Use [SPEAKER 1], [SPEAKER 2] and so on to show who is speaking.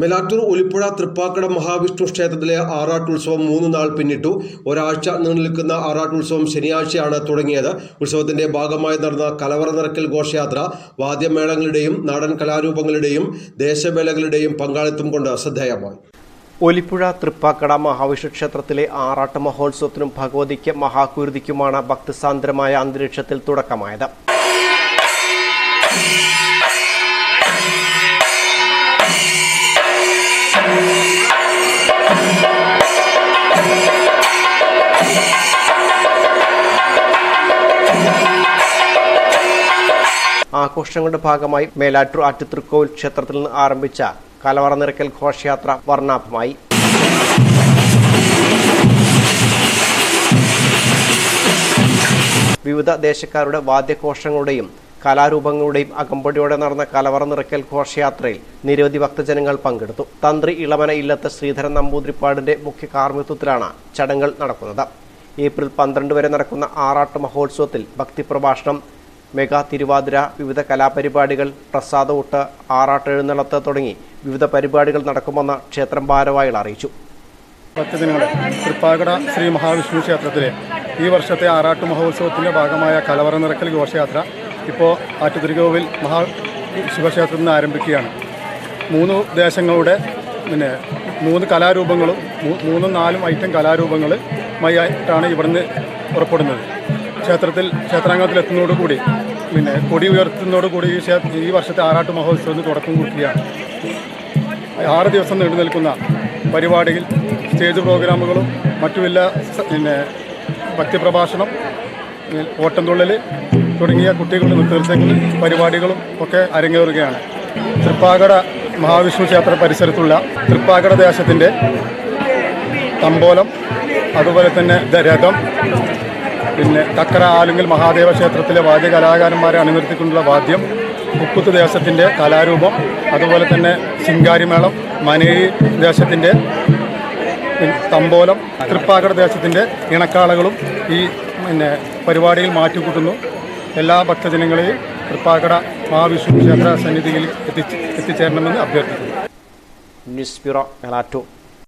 [SPEAKER 1] മെലാറ്റൂർ ഒലിപ്പുഴ തൃപ്പാക്കട മഹാവിഷ്ണു ക്ഷേത്രത്തിലെ ആറാട്ടുത്സവം മൂന്ന് നാൾ പിന്നിട്ടു. ഒരാഴ്ച നീണ്ടുനിൽക്കുന്ന ആറാട്ടുത്സവം ശനിയാഴ്ചയാണ് തുടങ്ങിയത്. ഉത്സവത്തിന്റെ ഭാഗമായി നടന്ന കലവറ നിറക്കൽ ഘോഷയാത്ര വാദ്യമേളങ്ങളുടെയും നാടൻ കലാരൂപങ്ങളുടെയും ദേശവേലകളുടെയും പങ്കാളിത്തം കൊണ്ട് ശ്രദ്ധേയമായി.
[SPEAKER 2] ഒലിപ്പുഴ തൃപ്പാക്കട മഹാവിഷ്ണു ക്ഷേത്രത്തിലെ ആറാട്ട് മഹോത്സവത്തിനും ഭഗവതിക്ക് മഹാകുരുതിക്കുമാണ് ഭക്തസാന്ദ്രമായ അന്തരീക്ഷത്തിൽ തുടക്കമായത്. ആഘോഷങ്ങളുടെ ഭാഗമായി മേലാറ്റൂർ ആറ്റുതൃക്കോവിൽ ക്ഷേത്രത്തിൽ നിന്ന് ആരംഭിച്ച കലവറ നിറക്കൽ ഘോഷയാത്ര വർണാഭമായി. വിവിധ ദേശക്കാരുടെ വാദ്യഘോഷങ്ങളുടെയും കലാരൂപങ്ങളുടെയും അകമ്പടിയോടെ നടന്ന കലവറ നിറക്കൽ ഘോഷയാത്രയിൽ നിരവധി ഭക്തജനങ്ങൾ പങ്കെടുത്തു. തന്ത്രി ഇളമന ഇല്ലത്ത് ശ്രീധരൻ നമ്പൂതിരിപ്പാടിന്റെ മുഖ്യ കാർമ്മിത്വത്തിലാണ് ചടങ്ങുകൾ നടക്കുന്നത്. ഏപ്രിൽ പന്ത്രണ്ട് വരെ നടക്കുന്ന ആറാട്ട് മഹോത്സവത്തിൽ ഭക്തിപ്രഭാഷണം മെഗാ തിരുവാതിര വിവിധ കലാപരിപാടികൾ പ്രസാദൂട്ട് ആറാട്ട് എഴുന്നള്ളത്ത് തുടങ്ങി വിവിധ പരിപാടികൾ നടക്കുമെന്ന് ക്ഷേത്രം ഭാരവാഹികൾ അറിയിച്ചു.
[SPEAKER 3] ഭക്തജനങ്ങളെ തൃപ്പാകട ശ്രീ മഹാവിഷ്ണു ക്ഷേത്രത്തിലെ ഈ വർഷത്തെ ആറാട്ട് മഹോത്സവത്തിന്റെ ഭാഗമായ കലവറ നിറക്കൽ ഘോഷയാത്ര ഇപ്പോൾ ആറ്റുതിരികോവിൽ മഹാ ശിവക്ഷേത്രത്തിൽ നിന്ന് ആരംഭിക്കുകയാണ്. മൂന്ന് ദേശങ്ങളുടെ പിന്നെ മൂന്ന് കലാരൂപങ്ങളും മൂന്നും നാലും ഐറ്റം കലാരൂപങ്ങൾ ആയിട്ടാണ് ഇവിടുന്ന് പുറപ്പെടുന്നത്. ക്ഷേത്രത്തിൽ ക്ഷേത്രാംഗത്തിലെത്തുന്നതോടുകൂടി പിന്നെ കൊടി ഉയർത്തുന്നതോടുകൂടി ഈ ഈ വർഷത്തെ ആറാട്ട് മഹോത്സവത്തിന് തുടക്കം കുറിക്കുകയാണ്. ആറ് ദിവസം നീണ്ടു നിൽക്കുന്ന പരിപാടിയിൽ സ്റ്റേജ് പ്രോഗ്രാമുകളും മറ്റുമെല്ലാ പിന്നെ ഭക്തിപ്രഭാഷണം ഓട്ടംതുള്ളൽ തുടങ്ങിയ കുട്ടികളുടെ നൃത്തങ്ങൾ പരിപാടികളും ഒക്കെ അരങ്ങേറുകയാണ്. തൃപ്പാകട മഹാവിഷ്ണു ക്ഷേത്ര പരിസരത്തുള്ള തൃപ്പാകട ദേശത്തിന്റെ തമ്പോലം അതുപോലെ തന്നെ രഥം പിന്നെ തക്കര ആലുങ്കൽ മഹാദേവ ക്ഷേത്രത്തിലെ വാദ്യ കലാകാരന്മാരെ അണിനിർത്തിക്കൊണ്ടുള്ള വാദ്യം ഉപ്പുത്ത് ദേശത്തിന്റെ കലാരൂപം അതുപോലെ തന്നെ ശിങ്കാരിമേളം മനേരി ദേശത്തിന്റെ തമ്പോലം തൃപ്പാക്കട ദേശത്തിന്റെ ഇണക്കാളകളും ഈ പിന്നെ പരിപാടിയിൽ മാറ്റിക്കൂട്ടുന്നു. എല്ലാ ഭക്തജനങ്ങളെയും തൃപ്പാക്കട മഹാവിഷ്ണു ക്ഷേത്ര സന്നിധിയിൽ എത്തിച്ച് എത്തിച്ചേരണമെന്ന് അഭ്യർത്ഥിക്കുന്നു.
[SPEAKER 2] News bureau